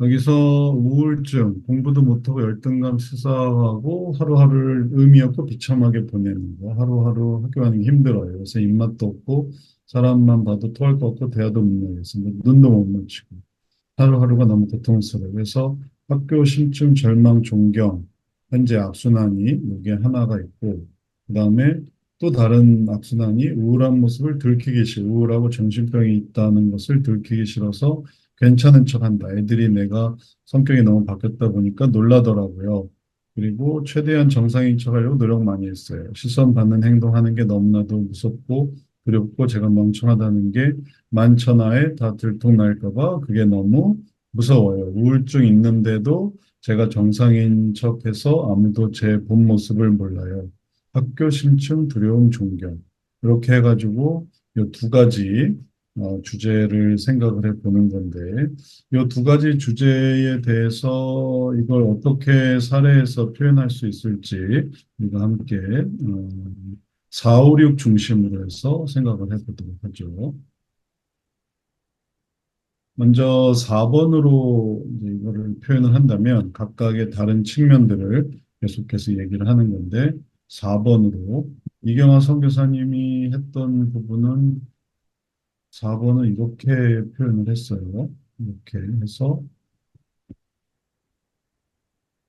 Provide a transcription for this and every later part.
여기서 우울증, 공부도 못하고 열등감 치사하고 하루하루를 의미 없고 비참하게 보내는 거. 하루하루 학교 가는 게 힘들어요. 그래서 입맛도 없고 사람만 봐도 토할 것 같고 대화도 못 나겠어. 눈도 못 맞추고. 하루하루가 너무 고통스러워요. 그래서 학교 심층 절망 존경 현재 악순환이 여기에 하나가 있고 그 다음에 또 다른 악순환이 우울한 모습을 들키기 싫어 우울하고 정신병이 있다는 것을 들키기 싫어서 괜찮은 척한다. 애들이 내가 성격이 너무 바뀌었다 보니까 놀라더라고요. 그리고 최대한 정상인 척하려고 노력 많이 했어요. 시선 받는 행동하는 게 너무나도 무섭고 두렵고 제가 멍청하다는 게 만천하에 다 들통날까 봐 그게 너무 무서워요. 우울증 있는데도 제가 정상인 척해서 아무도 제 본 모습을 몰라요. 학교 심층 두려움 존경 이렇게 해가지고 이 두 가지 어, 주제를 생각을 해 보는 건데 이 두 가지 주제에 대해서 이걸 어떻게 사례에서 표현할 수 있을지 우리가 함께 어, 4, 5, 6 중심으로 해서 생각을 해 보도록 하죠. 먼저 4번으로 이거를 표현을 한다면 각각의 다른 측면들을 계속해서 얘기를 하는 건데 4번으로 이경화 선교사님이 했던 부분은 4번은 이렇게 표현을 했어요. 이렇게 해서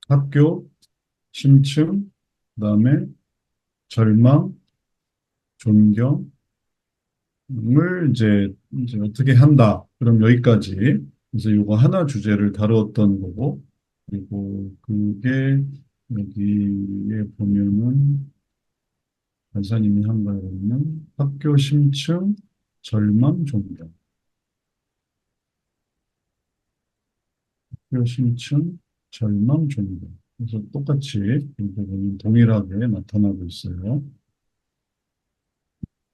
학교, 심층, 그 다음에 절망, 존경을 이제, 이제 어떻게 한다. 그럼 여기까지. 그래서 이거 하나 주제를 다루었던 거고, 그리고 그게 여기에 보면은 간사님이 한 거는 학교 심층, 절망, 존경. 학교 심층, 절망, 존경. 그래서 똑같이 이 부분은 동일하게 나타나고 있어요.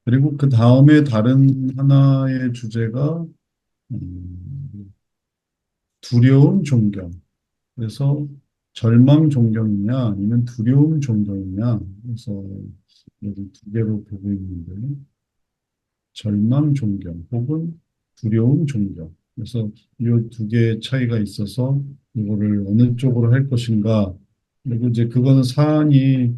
그리고 그 다음에 다른 하나의 주제가 음, 두려움, 존경. 그래서 절망 존경이냐 아니면 두려움 존경이냐. 그래서 두 개로 보고 있는데 절망 존경 혹은 두려움 존경. 그래서 이 두 개의 차이가 있어서 이거를 어느 쪽으로 할 것인가. 그리고 이제 그거는 사안이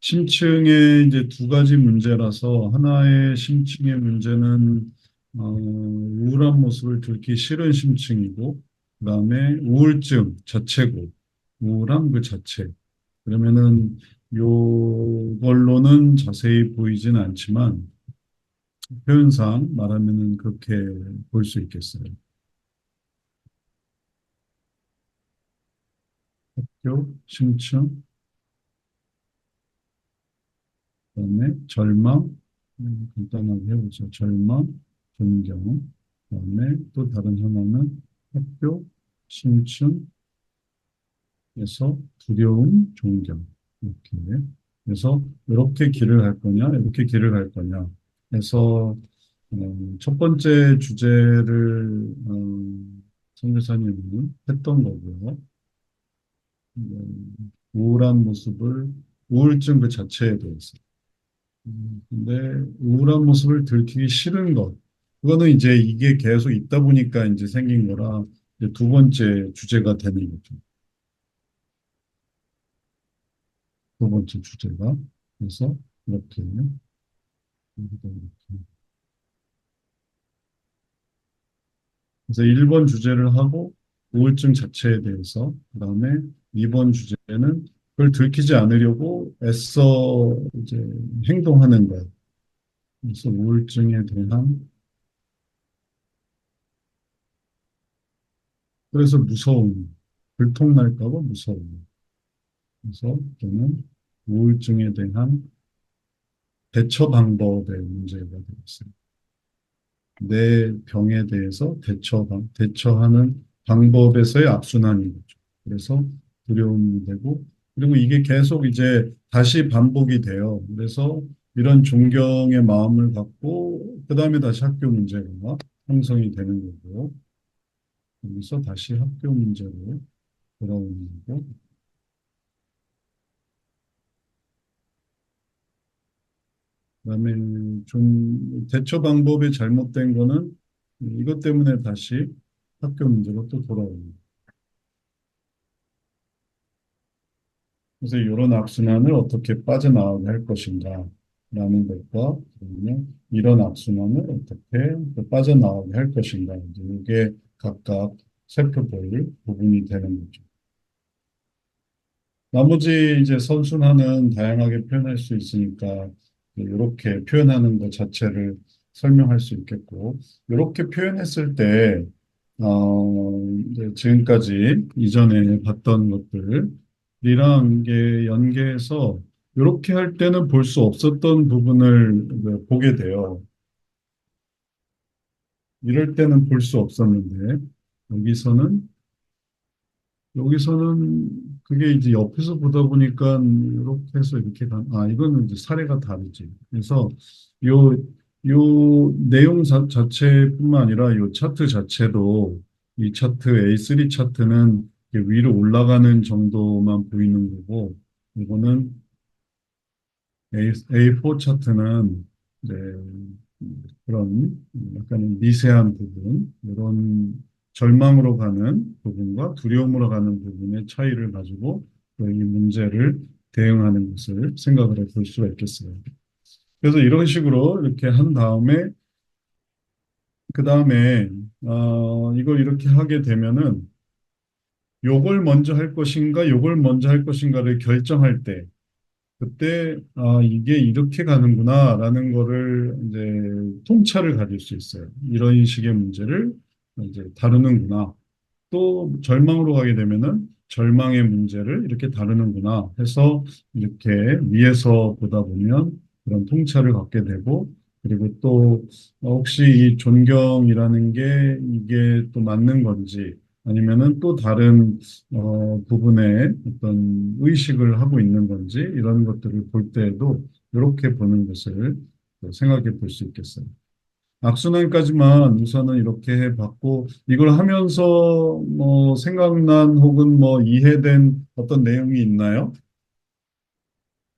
심층의 이제 두 가지 문제라서 하나의 심층의 문제는 어, 우울한 모습을 들기 싫은 심층이고 그다음에 우울증 자체고 우울함 그 자체 그러면은 요걸로는 자세히 보이진 않지만 표현상 말하면은 그렇게 볼 수 있겠어요. 학교 심층 그다음에 절망, 음, 간단하게 해보죠. 절망, 존경. 그다음에 또 다른 하나는 학교, 심층에서 두려움, 존경. 이렇게. 그래서 이렇게 길을 갈 거냐, 이렇게 길을 갈 거냐. 해서 어, 첫 번째 주제를 어, 선교사님은 했던 거고요. 음, 우울한 모습을 우울증 그 자체에 대해서. 음, 근데 우울한 모습을 들키기 싫은 것. 그거는 이제 이게 계속 있다 보니까 이제 생긴 거라 이제 두 번째 주제가 되는 거죠. 두 번째 주제가. 그래서 이렇게. 그래서 1번 주제를 하고 우울증 자체에 대해서 그 다음에 2번 주제는 그걸 들키지 않으려고 애써 이제 행동하는 것. 그래서 우울증에 대한 그래서 무서움, 들통날까 봐 무서움. 그래서 저는 우울증에 대한 대처 방법의 문제가 되겠어요. 내 병에 대해서 대처, 대처하는 방법에서의 악순환인 거죠. 그래서 두려움이 되고 그리고 이게 계속 이제 다시 반복이 돼요. 그래서 이런 존경의 마음을 갖고 그 다음에 다시 학교 문제가 형성이 되는 거고 여기서 다시 학교 문제로 돌아오는 거고 그다음에 좀 대처 방법이 잘못된 거는 이것 때문에 다시 학교 문제로 또 돌아옵니다. 그래서 이런 악순환을 어떻게 빠져나오게 할 것인가 라는 것과 이런 악순환을 어떻게 빠져나오게 할 것인가 이게 각각 살펴볼 부분이 되는 거죠. 나머지 이제 선순환은 다양하게 표현할 수 있으니까 이렇게 표현하는 것 자체를 설명할 수 있겠고 이렇게 표현했을 때 어, 지금까지 이전에 봤던 것들이랑 이게 연계해서 이렇게 할 때는 볼 수 없었던 부분을 보게 돼요. 이럴 때는 볼 수 없었는데 여기서는 여기서는 그게 이제 옆에서 보다 보니까 이렇게 해서 이렇게 가, 아, 이거는 이제 사례가 다르지. 그래서 요, 요 내용 자, 자체뿐만 아니라 요 차트 자체도 이 차트 A3 차트는 위로 올라가는 정도만 보이는 거고, 이거는 A, A4 차트는 이제 그런 약간 미세한 부분, 이런 절망으로 가는 부분과 두려움으로 가는 부분의 차이를 가지고 이 문제를 대응하는 것을 생각을 해 볼 수가 있겠어요. 그래서 이런 식으로 이렇게 한 다음에 그 다음에 어, 이걸 이렇게 하게 되면은 요걸 먼저 할 것인가 요걸 먼저 할 것인가를 결정할 때 그때 아 이게 이렇게 가는구나 라는 거를 이제 통찰을 가질 수 있어요. 이런 식의 문제를 이제 다루는구나. 또 절망으로 가게 되면은 절망의 문제를 이렇게 다루는구나 해서 이렇게 위에서 보다 보면 그런 통찰을 갖게 되고 그리고 또 혹시 이 존경이라는 게 이게 또 맞는 건지 아니면은 또 다른 어, 부분에 어떤 의식을 하고 있는 건지 이런 것들을 볼 때에도 이렇게 보는 것을 생각해 볼 수 있겠어요. 악순환까지만 우선은 이렇게 해봤고 이걸 하면서 뭐 생각난 혹은 뭐 이해된 어떤 내용이 있나요?